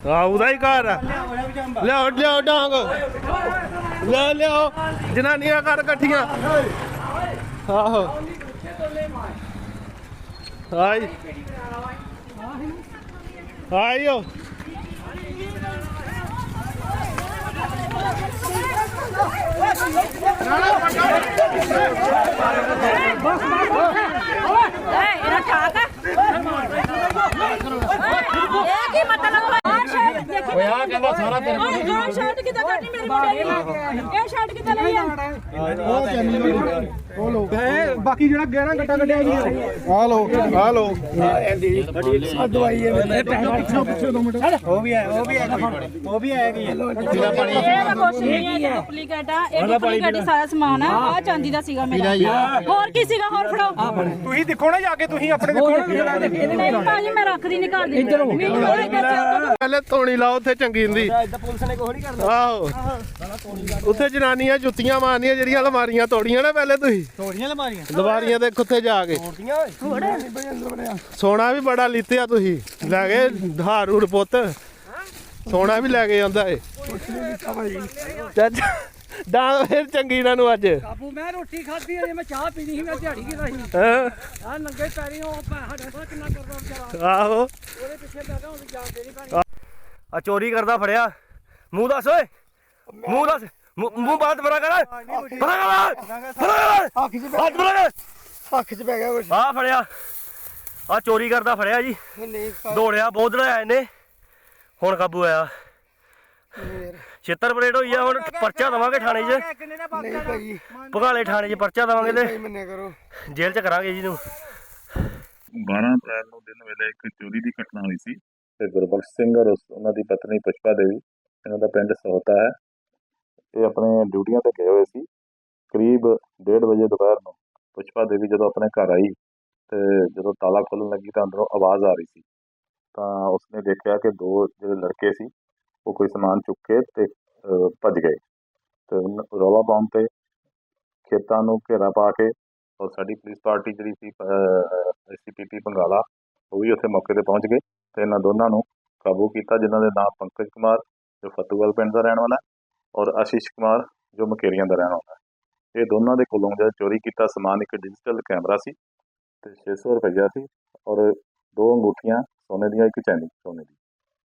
ਆ ਉਹਦਾ ਹੀ ਘਰ ਆ। ਲਿਆਓ ਲਿਆਓ ਡਾਂਗ। ਲੈ ਲਿਆਓ। ਜਨਾਨੀਆਂ ਘਰ ਇਕੱਠੀਆਂ। ਆਹੋ। ਹਾਈ ਆਇਓ ਇਹਦਾ ਠਾਕ ਆ ਇਹ ਕੀ ਮਤਲਬ ਆ ਸ਼ਰਟ ਦੇਖੀ ਓਏ ਆ ਤੇਰੇ ਕੋਲ ਆ ਸ਼ਰਟ ਕਿੱਦਾਂ ਕੱਢੀ ਮੇਰੀ ਮੁੰਡੇ ਦੀ ਇਹ ਸ਼ਰਟ ਕਿੱਦਾਂ ਲਈ ਆ? ਬਾਕੀ ਜਿਹੜਾ ਗਹਿਣਾ ਗੱਟਾ ਕੱਢਿਆ ਜੀ ਆ ਲੋ ਆ ਲੋ ਉਹ ਵੀ ਹੈ ਉਹ ਵੀ ਹੈ ਉਹ ਵੀ ਹੈ? ਕਿ ਇਹ ਤਾਂ ਕੁਛ ਨਹੀਂ ਹੈ ਡੁਪਲੀਕੇਟ ਆ। ਇਹ ਡੁਪਲੀਕੇਟ ਹੀ ਸਾਰਾ ਸਮਾਨ ਆ। ਆ ਚਾਂਦੀ ਦਾ ਸੀਗਾ ਮੇਰਾ। ਹੋਰ ਕੀ ਸੀਗਾ? ਹੋਰ ਫੜਾਓ। ਤੁਸੀਂ ਦੇਖੋ ਨਾ ਜਾ ਕੇ ਤੁਸੀਂ ਆਪਣੇ ਦੇਖੋ ਨਾ। ਨਹੀਂ ਭਾਜੀ ਮੈਂ ਰੱਖਦੀ ਨਹੀਂ ਘਰ ਦੇ ਇੱਧਰ ਮੈਨੂੰ ਹੋਰ ਇੱਧਰ ਚੱਕ ਪਹਿਲੇ ਧੋਣੀ ਲਾਓ ਉੱਥੇ ਚੰਗੀ ਹੁੰਦੀ। ਇਦਾਂ ਪੁਲਿਸ ਨੇ ਕੋਈ ਨਹੀਂ ਕਰਨਾ ਆਹੋ। ਉੱਥੇ ਜਨਾਨੀਆਂ ਜੁੱਤੀਆਂ ਮਾਰਨੀਆਂ ਜਿਹੜੀਆਂ ਅਲਮਾਰੀਆਂ ਤੋੜੀਆਂ ਨਾ ਪਹਿਲੇ ਤੁਸੀਂ। ਤੋੜੀਆਂ ਅਲਮਾਰੀਆਂ ਦੇ ਉੱਥੇ ਜਾ ਕੇ। ਓਏ। ਸੋਨਾ ਵੀ ਬੜਾ ਲਿੱਤਿਆ ਤੁਸੀਂ। ਲੈ ਗਏ ਹਾਰੂੜ ਪੁੱਤ। ਸੋਨਾ ਵੀ ਲੈ ਕੇ ਜਾਂਦਾ ਏ। ਚੱਜ ਡਾਂਗ ਫਿਰ ਚੰਗੀ ਇਹਨਾਂ ਨੂੰ ਅੱਜ। ਬਾਪੂ ਮੈਂ ਰੋਟੀ ਖਾਧੀ ਅਜੇ ਮੈਂ ਚਾਹ ਪੀਣੀ ਸੀ ਮੈਂ ਦਿਹਾੜੀ ਕੀਤਾ ਸੀ। ਹੈਂ? ਆ ਨੰਗੇ ਪੈਰੀ ਉਹ ਸਾਡੇ ਕੋਲ ਕਿੰਨਾ ਕਰਦਾ ਵਿਚਾਰਾ। ਆਹੋ। ਉਹਦੇ ਪਿੱਛੇ ਬੈਠਾ ਹੁਣ ਜਾਣ ਦੇਣੀ ਪੈਣੀ। ਆ ਚੋਰੀ ਕਰਦਾ ਫੜਿਆ। ਮੂੰਹ ਦੱਸ ਓਏ। ਮੂੰਹ ਦੱਸ। ਮੂੰਹ ਬਾਤ ਬਰਾ ਕਰ। ਬਰਾ ਕਰ। ਬਰਾ ਕਰ। ਹੱਥ ਬਰਾ ਕਰ। ਅੱਖ 'ਚ ਪੈ ਗਿਆ ਕੁਛ। ਆ ਫੜਿਆ। ਆ ਚੋਰੀ ਕਰਦਾ ਫੜਿਆ ਜੀ। ਨਹੀਂ ਦੌੜਿਆ ਬਹੁਤ ਦੜਾਇਆ ਇਹਨੇ। ਹੁਣ ਕਾਬੂ ਆਇਆ ਛੇਤਰ ਪਰੇਡ ਹੋਈ ਆ ਹੁਣ ਪਰਚਾ ਦਵਾਂਗੇ ਥਾਣੇ 'ਚ। ਕਿੰਨੇ ਨੇ ਬਾਕਾ ਭਾਈ। ਭਗਾਲੇ ਥਾਣੇ 'ਚ ਪਰਚਾ ਦਵਾਂਗੇ ਤੇ ਮੰਨੇ ਕਰੋ। ਜੇਲ੍ਹ 'ਚ ਕਰਾਂਗੇ ਜੀ ਨੂੰ 12 ਅਪ੍ਰੈਲ ਨੂੰ ਦਿਨ ਵੇਲੇ ਇੱਕ ਚੋਰੀ ਦੀ ਘਟਨਾ ਹੋਈ ਸੀ। ਤੇ ਗੁਰਬਖਸ਼ ਸਿੰਘ ਔਰ ਉਸ- ਉਹਨਾਂ ਦੀ ਪਤਨੀ ਪੁਸ਼ਪਾ ਦੇਵੀ। ਇਹਨਾਂ ਦਾ ਪਿੰਡ ਸਹੋਤਾ ਹੈ। ਇਹ ਆਪਣੇ ਡਿਊਟੀਆਂ ਤੇ ਗਏ ਹੋਏ ਸੀ। ਕਰੀਬ 1:30 ਵਜੇ ਦੁਪਹਿਰ ਨੂੰ ਪੁਸ਼ਪਾ ਦੇਵੀ ਜਦੋਂ ਆਪਣੇ ਘਰ ਆਈ ਤੇ ਜਦੋਂ ਤਾਲਾ ਖੋਲ੍ਹਣ ਲੱਗੀ ਤਾਂ ਅੰਦਰੋਂ ਆਵਾਜ਼ ਆ ਰਹੀ ਸੀ। ਤਾਂ ਉਸਨੇ ਦੇਖਿਆ ਕਿ ਦੋ ਜਿਹੜੇ ਲੜਕੇ ਸੀ, ਉਹ ਕੋਈ ਸਮਾਨ ਚੁੱਕ ਕੇ ਤੇ ਭੱਜ ਗਏ। ਤੇ ਉਹਨ- ਰੌਲਾ ਤੇ ਖੇਤਾਂ ਨੂੰ ਘੇਰਾ ਪਾ ਕੇ ਔਰ ਸਾਡੀ ਪੁਲਿਸ ਪਾਰਟੀ ਜਿਹੜੀ ਸੀ ਐਸਸੀਪੀਪੀ ਬੰਗਾਲਾ ਉਹ ਵੀ ਉੱਥੇ ਮੌਕੇ ਤੇ ਪਹੁੰਚ ਗਏ ਤੇ ਇਹਨਾਂ ਦੋਨਾਂ ਨੂੰ ਕਾਬੂ ਕੀਤਾ, ਜਿਨ੍ਹਾਂ ਦੇ ਨਾਮ ਪੰਕਜ ਕੁਮਾਰ ਜੋ ਫਤੂਵਾਲ ਪਿੰਡ ਦਾ ਰਹਿਣ ਵਾਲਾ। ਔਰ ਆਸ਼ੀਸ਼ ਕੁਮਾਰ, ਜੋ ਮਕੇਰੀਆਂ ਦਾ ਰਹਿਣ ਵਾਲਾ ਹੈ। ਇਹ ਦੋਨਾਂ ਦੇ ਕੋਲੋਂ ਜਿਹੜਾ ਚੋਰੀ ਕੀਤਾ ਸਮਾਨ ਇੱਕ ਡਿਜੀਟਲ ਕੈਮਰਾ ਸੀ ਤੇ 600 ਰੁਪਈਆ ਸੀ ਔਰ ਦੋ ਅੰਗੂਠੀਆਂ ਸੋਨੇ ਦੀਆਂ, ਇੱਕ ਚੈਨੀ ਸੋਨੇ ਦੀ।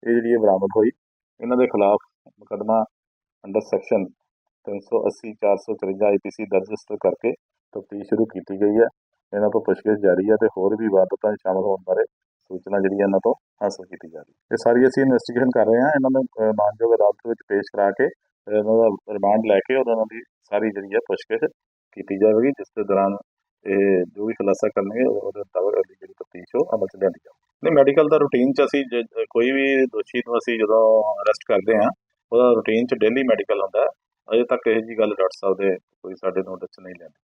ਇਹ ਜਿਹੜੀ ਇਹ ਬਰਾਮਦ ਹੋਈ, ਇਹਨਾਂ ਦੇ ਖਿਲਾਫ ਮੁਕੱਦਮਾ ਅੰਡਰ ਸੈਕਸ਼ਨ 380 454 ਆਈਪੀਸੀ ਦਰਜ ਰਜਿਸਟਰ ਕਰਕੇ ਤਫਤੀਸ਼ ਸ਼ੁਰੂ ਕੀਤੀ ਗਈ ਹੈ। ਇਹਨਾਂ ਤੋਂ ਪੁੱਛਗਿੱਛ ਜਾਰੀ ਹੈ ਤੇ ਹੋਰ ਵੀ ਵਾਰਦਾਤਾਂ 'ਚ ਸ਼ਾਮਲ ਹੋਣ ਬਾਰੇ ਸੂਚਨਾ ਜਿਹੜੀ ਹੈ ਇਹਨਾਂ ਤੋਂ ਹਾਸਲ ਕੀਤੀ ਜਾ ਰਹੀ ਹੈ। ਇਹ ਸਾਰੀ ਅਸੀਂ ਇਨਵੈਸਟੀਗੇਸ਼ਨ ਕਰ ਰਹੇ ਹਾਂ। ਇਹਨਾਂ ਨੂੰ ਮਾਨਯੋਗ ਅਦਾਲਤ ਵਿੱਚ ਪੇਸ਼ ਕਰਾ ਕੇ ਇਹਨਾਂ ਦਾ ਰਿਮਾਂਡ ਲੈ ਕੇ ਔਰ ਇਹਨਾਂ ਦੀ ਸਾਰੀ ਜਿਹੜੀ ਹੈ ਪੁੱਛਗਿੱਛ ਕੀਤੀ ਜਾਵੇਗੀ, ਜਿਸ ਦੇ ਦੌਰਾਨ ਇਹ ਜੋ ਵੀ ਖੁਲਾਸਾ ਕਰਨਗੇ ਉਹ- ਉਹਦੇ ਮੁਤਾਬਕ ਅਗਲੀ ਜਿਹੜੀ ਤਫਤੀਸ਼ ਉਹ ਅਮਲ 'ਚ ਲਿਆਂਦੀ ਜਾਵੇਗੀ। ਨਹੀਂ ਮੈਡੀਕਲ ਦਾ ਰੂਟੀਨ 'ਚ ਅਸੀਂ ਜੇ- ਕੋਈ ਵੀ ਦੋਸ਼ੀ ਨੂੰ ਅਸੀਂ ਜਦੋਂ ਅਰੈਸਟ ਕਰਦੇ ਹਾਂ, ਉਹਦਾ ਰੂਟੀਨ 'ਚ ਡੇਲੀ ਮੈਡੀਕਲ ਹੁੰਦਾ। ਅਜੇ ਤੱਕ ਇਹ ਜੀ ਗੱਲ ਡਾਕਟਰ ਸਾਹਿਬ ਦੇ ਕੋਈ ਸਾਡੇ ਨੋਟਿਸ 'ਚ ਨਹੀਂ ਲੈਂਦੇ